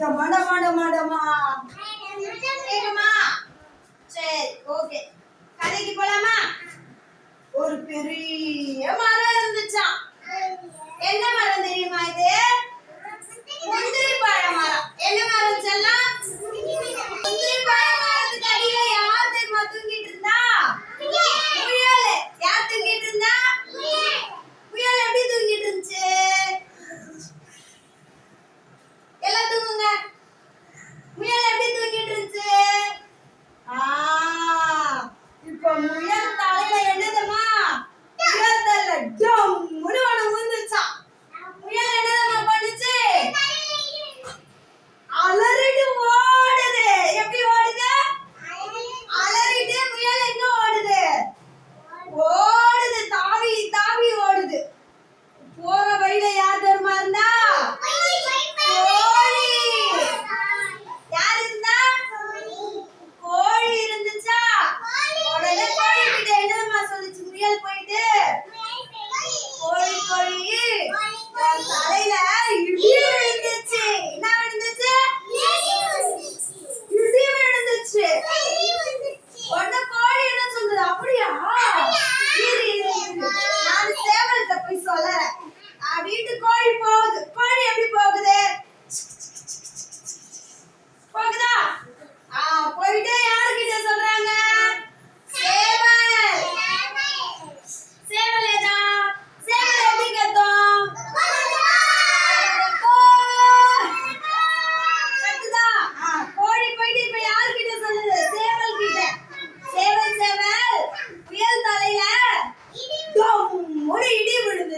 மாட மாட மாடமா? வேணுமா? சரி ஓகே கதைக்கு போலாமா? ஒரு பெரிய மரம் இருந்துச்சான் என்ன மரம் தெரியுமா இது?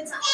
time.